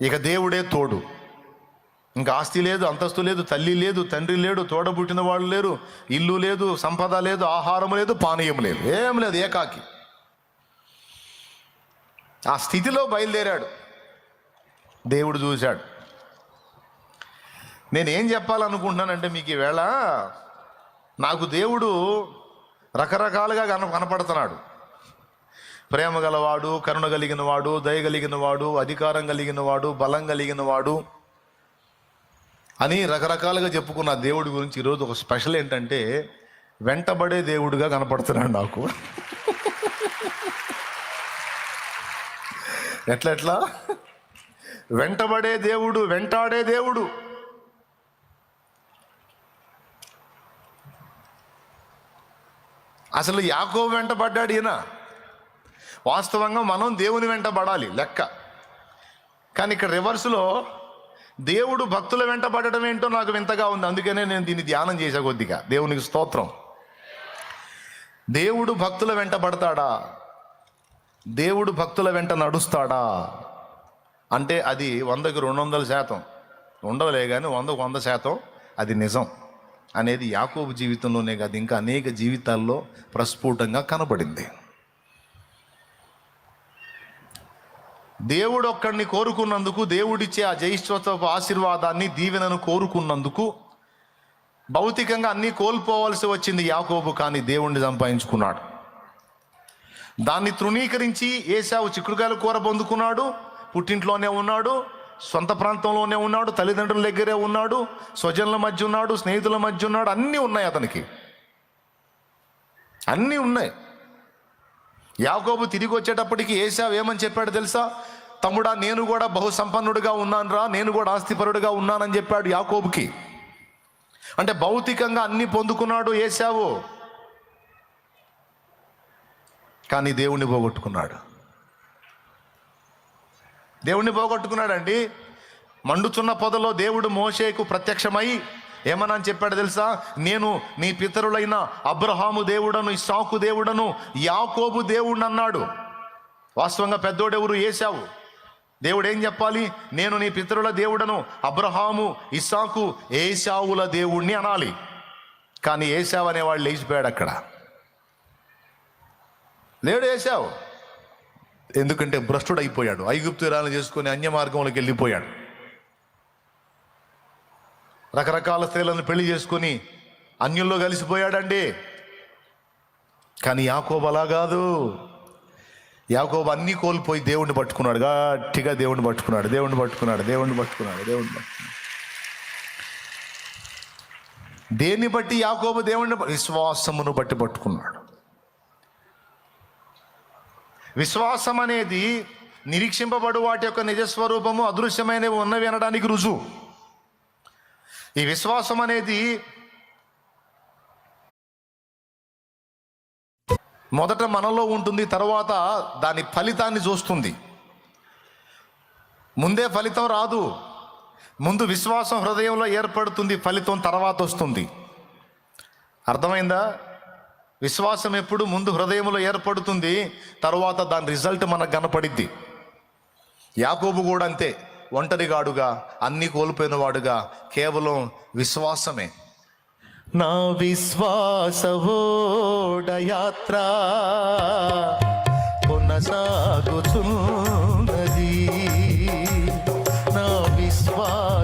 ఇక దేవుడే తోడు. ఇంకా ఆస్తి లేదు అంతస్తు లేదు తల్లి లేదు తండ్రి లేడు తోడబుట్టిన వాళ్ళు లేరు ఇల్లు లేదు సంపద లేదు ఆహారం లేదు పానీయం లేదు ఏం లేదు ఏకాకి. ఆ స్థితిలో బయలుదేరాడు. దేవుడు చూశాడు. నేనేం చెప్పాలనుకుంటున్నానంటే మీకు ఈవేళ నాకు దేవుడు రకరకాలుగా కన కనపడుతున్నాడు. ప్రేమ గలవాడు కరుణ కలిగిన వాడు దయ కలిగిన వాడు అధికారం కలిగిన వాడు బలం కలిగిన వాడు అని రకరకాలుగా చెప్పుకున్న దేవుడి గురించి ఈరోజు ఒక స్పెషల్ ఏంటంటే వెంటబడే దేవుడిగా కనపడుతున్నాడు నాకు. ఎట్లా ఎట్లా? వెంటబడే దేవుడు వెంటాడే దేవుడు. అసలు యాకో వెంటబడ్డాడు ఈయన. వాస్తవంగా మనం దేవుని వెంట పడాలి లెక్క. కానీ ఇక్కడ రివర్స్లో దేవుడు భక్తుల వెంట పడటం ఏంటో నాకు వింతగా ఉంది. అందుకనే నేను దీన్ని ధ్యానం చేసే కొద్దిగా. దేవునికి స్తోత్రం. దేవుడు భక్తుల వెంటబడతాడా దేవుడు భక్తుల వెంట నడుస్తాడా? అంటే అది వందకి రెండు వందల శాతం. ఉండవలే కానీ వందకు వంద శాతం అది నిజం అనేది యాకోబు జీవితంలోనే కాదు. ఇంకా అనేక జీవితాల్లో ప్రస్ఫుటంగా కనబడింది. దేవుడు ఒక్కడిని కోరుకున్నందుకు దేవుడిచ్చే ఆ జయిష్వతపు ఆశీర్వాదాన్ని దీవెనను కోరుకున్నందుకు భౌతికంగా అన్నీ కోల్పోవలసి వచ్చింది యాకోబు కానీ దేవుణ్ణి సంపాదించుకున్నాడు. దాన్ని తృణీకరించి ఏసావు చిక్కుడుకాయలు కూర పొందుకున్నాడు పుట్టింట్లోనే ఉన్నాడు సొంత ప్రాంతంలోనే ఉన్నాడు తల్లిదండ్రుల దగ్గరే ఉన్నాడు స్వజనుల మధ్య ఉన్నాడు స్నేహితుల మధ్య ఉన్నాడు అన్నీ ఉన్నాయి అతనికి. అన్నీ ఉన్నాయి. యాకోబు తిరిగి వచ్చేటప్పటికి ఏసావు ఏమని చెప్పాడు తెలుసా? తమ్ముడా నేను కూడా బహు సంపన్నుడిగా ఉన్నానురా నేను కూడా ఆస్తిపరుడిగా ఉన్నానని చెప్పాడు యాకోబుకి. అంటే భౌతికంగా అన్ని పొందుకున్నాడు ఏసావు కానీ దేవుణ్ణి పోగొట్టుకున్నాడు. దేవుణ్ణి పోగొట్టుకున్నాడండి. మండుచున్న పొదలో దేవుడు మోషేకు ప్రత్యక్షమై ఏమని చెప్పాడు తెలుసా? నేను నీ పితరులైన అబ్రహాము దేవుడను ఇసాకు దేవుడను యాకోబు దేవుడు అన్నాడు. వాస్తవంగా పెద్దోడెవరు వేశావు దేవుడు ఏం చెప్పాలి? నేను నీ పితరుల దేవుడను అబ్రహాము ఇసాకు ఏసావుల దేవుణ్ణి అనాలి. కానీ ఏసావు అనేవాడు లేచిపోయాడు అక్కడ. లేడు ఏసావు ఎందుకంటే భ్రష్టుడు అయిపోయాడు ఐగుప్తురాలను చేసుకొని అన్య మార్గంలోకి వెళ్ళిపోయాడు. రకరకాల స్త్రీలను పెళ్ళి చేసుకొని అన్యుల్లో కలిసిపోయాడండి. కానీ యాకోబు అలా కాదు. యాకోబు అన్నీ కోల్పోయి దేవుణ్ణి పట్టుకున్నాడు. గట్టిగా దేవుణ్ణి పట్టుకున్నాడు. దేవుణ్ణి పట్టుకున్నాడు. దేవుణ్ణి పట్టుకున్నాడు. దేవుణ్ణి పట్టుకున్నాడు. దేన్ని బట్టి యాకోబు దేవుణ్ణి విశ్వాసమును బట్టి పట్టుకున్నాడు. విశ్వాసం అనేది నిరీక్షింపబడు వాటి యొక్క నిజస్వరూపము అదృశ్యమైనవి ఉన్నవి అనడానికి రుజువు. ఈ విశ్వాసం అనేది మొదట మనలో ఉంటుంది తర్వాత దాని ఫలితాన్ని చూస్తుంది. ముందే ఫలితం రాదు. ముందు విశ్వాసం హృదయంలో ఏర్పడుతుంది ఫలితం తర్వాత వస్తుంది. అర్థమైందా? విశ్వాసం ఎప్పుడు ముందు హృదయంలో ఏర్పడుతుంది తర్వాత దాని రిజల్ట్ మనకు కనపడిద్ది. యాకోబు కూడా అంతే. ఒంటరిగాడుగా అన్ని కోల్పోయినవాడుగా కేవలం విశ్వాసమే. నా విశ్వాసవోడ యాత్ర కొనసాగుతున్నది. నా విశ్వాస